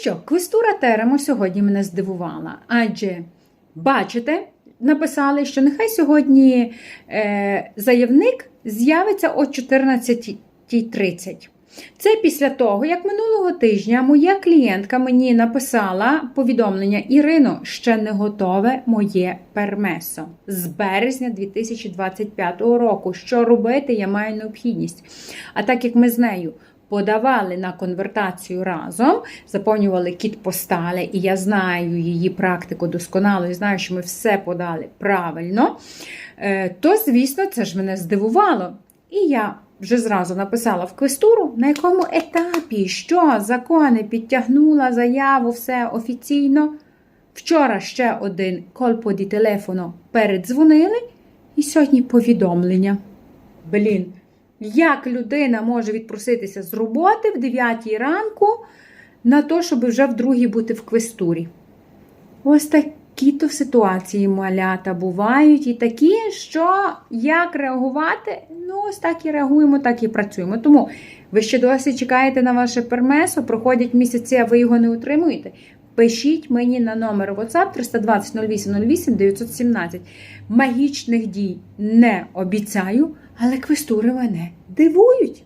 що, квестура Теремо сьогодні мене здивувала, адже бачите, написали, що нехай сьогодні е, заявник з'явиться о 14.30. Це після того, як минулого тижня моя клієнтка мені написала повідомлення Ірино, ще не готове моє пермесо з березня 2025 року. Що робити, я маю необхідність. А так як ми з нею подавали на конвертацію разом, заповнювали кіт постали, і я знаю її практику досконало, і знаю, що ми все подали правильно, е, то, звісно, це ж мене здивувало. І я вже зразу написала в квестуру, на якому етапі, що закони підтягнула заяву, все офіційно. Вчора ще один кольпо ді телефону передзвонили, і сьогодні повідомлення. Блін, як людина може відпроситися з роботи в 9 ранку на те, щоб вже в другій бути в квестурі? Ось такі то ситуації малята бувають і такі, що як реагувати, ну ось так і реагуємо, так і працюємо. Тому ви ще досі чекаєте на ваше пермесо, проходять місяці, а ви його не отримуєте. Пишіть мені на номер WhatsApp 320 08 08 917. Магічних дій не обіцяю, але квестури мене дивують.